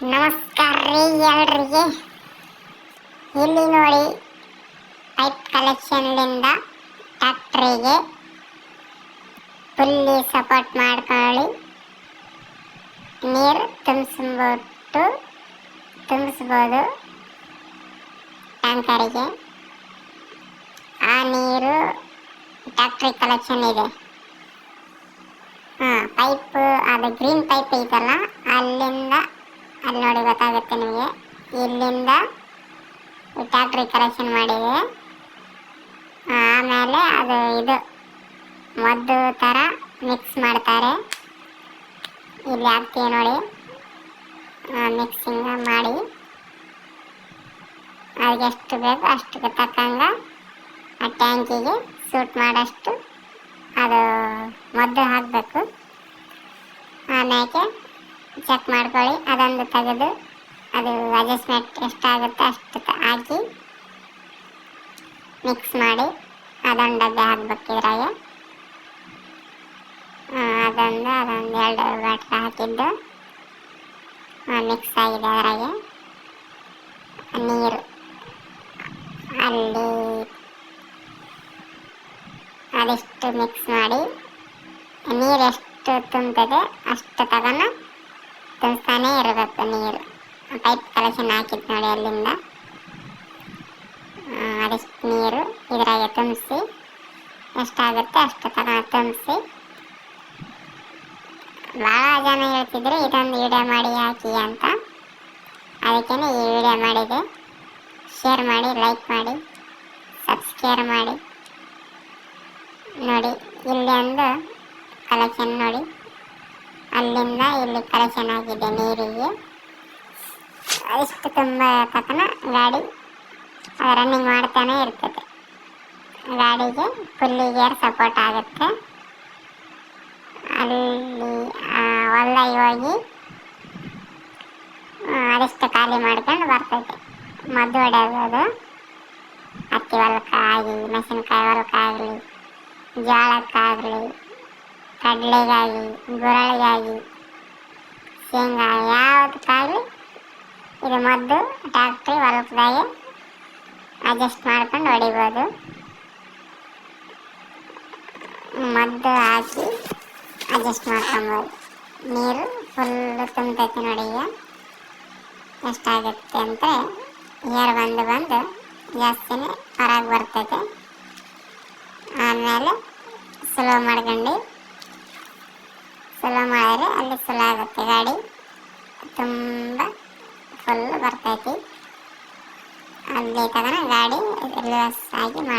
ನಮಸ್ಕಾರ ರೀ ಎಲ್ರಿಗೆ. ಇಲ್ಲಿ ನೋಡಿ ಪೈಪ್ ಕಲೆಕ್ಷನ್ಲಿಂದ ಟ್ಯಾಕ್ಟ್ರಿಗೆ ಫುಲ್ಲಿ ಸಪೋರ್ಟ್ ಮಾಡ್ಕೊಳ್ಳಿ. ನೀರು ತುಂಬಿಸ್ಬಿಟ್ಟು ತುಂಬಿಸ್ಬೋದು ಟ್ಯಾಂಕರಿಗೆ. ಆ ನೀರು ಟ್ಯಾಕ್ಟ್ರಿ ಕಲೆಕ್ಷನ್ ಇದೆ. ಹಾಂ ಪೈಪ್ ಅದು ಗ್ರೀನ್ ಪೈಪ್ ಐತಲ್ಲ, ಅಲ್ಲಿಂದ ಅಲ್ಲಿ ನೋಡಿ ಗೊತ್ತಾಗುತ್ತೆ ನಿಮಗೆ. ಇಲ್ಲಿಂದ ಟ್ಯಾಕ್ಟ್ರಿ ಕಲೆಕ್ಷನ್ ಮಾಡಿದೆ. ಆಮೇಲೆ ಅದು ಇದು ಮದ್ದು ಥರ ಮಿಕ್ಸ್ ಮಾಡ್ತಾರೆ. ಇಲ್ಲಿ ಹಾಕ್ತೀವಿ ನೋಡಿ. ಮಿಕ್ಸಿಂಗ್ ಮಾಡಿ. ಅದಕ್ಕೆ ಎಷ್ಟು ಬೇಕು ಅಷ್ಟಕ್ಕೆ ತಕ್ಕಂಗೆ ಆ ಟ್ಯಾಂಕಿಗೆ ಸೂಟ್ ಮಾಡೋಷ್ಟು ಅದು ಮದ್ದು ಹಾಕಬೇಕು. ಆಮೇಲೆ ಚೆಕ್ ಮಾಡ್ಕೊಳ್ಳಿ, ಅದೊಂದು ತೆಗೆದು ಅದು ಅಡ್ಜಸ್ಟ್ಮೆಂಟ್ ಎಷ್ಟಾಗುತ್ತೆ ಅಷ್ಟು ಹಾಕಿ ಮಿಕ್ಸ್ ಮಾಡಿ ಅದೊಂದು ಡಬ್ಬೆ ಹಾಕ್ಬೇಕು ಇದ್ರಾಗೆ. ಅದೊಂದು ಅದೊಂದು ಎರಡು ಬಾಟ್ಲ ಹಾಕಿದ್ದು ಮಿಕ್ಸ್ ಆಗಿದೆ ಅದರಾಗೆ. ನೀರು, ಅಲ್ಲಿ ಅದಿಷ್ಟು ಮಿಕ್ಸ್ ಮಾಡಿ ನೀರು ಎಷ್ಟು ತುಂಬಿದೆ ಅಷ್ಟು ತಗೊಂಡು ತುಂಬಿಸ್ತಾನೆ ಇರಬೇಕು ನೀರು. ಪೈಪ್ ಕಲೆಕ್ಷನ್ ಹಾಕಿತ್ತು ನೋಡಿ ಅಲ್ಲಿಂದ. ಅದಿಷ್ಟು ನೀರು ಇದರಾಗೆ ತುಂಬಿಸಿ, ಎಷ್ಟಾಗುತ್ತೆ ಅಷ್ಟು ತನ ತುಂಬಿಸಿ. ಭಾಳ ಜನ ಹೇಳ್ತಿದ್ರು, ಇದೊಂದು ವಿಡಿಯೋ ಮಾಡಿ ಹಾಕಿ ಅಂತ. ಅದಕ್ಕೇ ಈ ವಿಡಿಯೋ ಮಾಡಿದೆ. ಶೇರ್ ಮಾಡಿ, ಲೈಕ್ ಮಾಡಿ, ಸಬ್ಸ್ಕ್ರೈಬ್ ಮಾಡಿ. ನೋಡಿ, ಇಲ್ಲಿ ಒಂದು ಕಲೆಕ್ಷನ್ ನೋಡಿ. ಅಲ್ಲಿಂದ ಇಲ್ಲಿ ಕಲೆಕ್ಷನ್ ಆಗಿದೆ ನೀರಿಗೆ. ಇಷ್ಟು ತುಂಬ ತಕ್ಕನ ಗಾಡಿ ರನ್ನಿಂಗ್ ಮಾಡ್ತಾನೆ ಇರ್ತದೆ. ಗಾಡಿಗೆ ಫುಲ್ಲಿ ಗೇರ್ ಸಪೋರ್ಟ್ ಆಗುತ್ತೆ. ಅಲ್ಲಿ ಹೊಲ್ದಾಗಿ ಹೋಗಿ ಅದಿಷ್ಟು ಖಾಲಿ ಮಾಡ್ಕೊಂಡು ಬರ್ತೈತೆ ಮದ್ದು ಹೊಡೆಯೋದು, ಹತ್ತಿ ಹೊಲಕ್ಕಾಗಲಿ, ಮೆಣಸಿನ್ಕಾಯಿ ಹೊಲಕ್ಕಾಗಲಿ, ಜೋಳಕ್ಕಾಗಲಿ. ಕಡಲೆಗಾಗಿ, ಗುರಳಿಗಾಗಿ ಶೇಂಗಾ ಯಾವುದಕ್ಕಾಗಲಿ ಇದು ಮದ್ದು ಟ್ಯಾಕ್ಟ್ರಿ ಹೊಲಕ್ದಾಗೆ ಅಡ್ಜಸ್ಟ್ ಮಾಡ್ಕೊಂಡು ಹೊಡಿಬೋದು. ಮದ್ದು ಹಾಕಿ ಅಡ್ಜಸ್ಟ್ ಮಾಡ್ಕೊಬೋದು. ನೀರು ಫುಲ್ಲು ತುಂಬತೈತಿ ನೋಡಿ ಈಗ. ಎಷ್ಟಾಗುತ್ತೆ ಅಂತ ಏರ್ ಬಂದು ಬಂದು ಜಾಸ್ತಿನೇ ಹೊರಗೆ ಬರ್ತೈತೆ. ಆಮೇಲೆ ಸ್ಲೋ ಮಾಡ್ಕೊಂಡು ಸ್ಲೋ ಮಾಡಿದ್ರೆ ಅಲ್ಲಿ ಸ್ಲೋ ಆಗುತ್ತೆ ಗಾಡಿ. ತುಂಬ ಫುಲ್ ಬರ್ತೈತಿ. ಅಲ್ಲಿ ತಗನ ಗಾಡಿ ರಿವರ್ಸ್ ಆಗಿ ಮಾಡಿ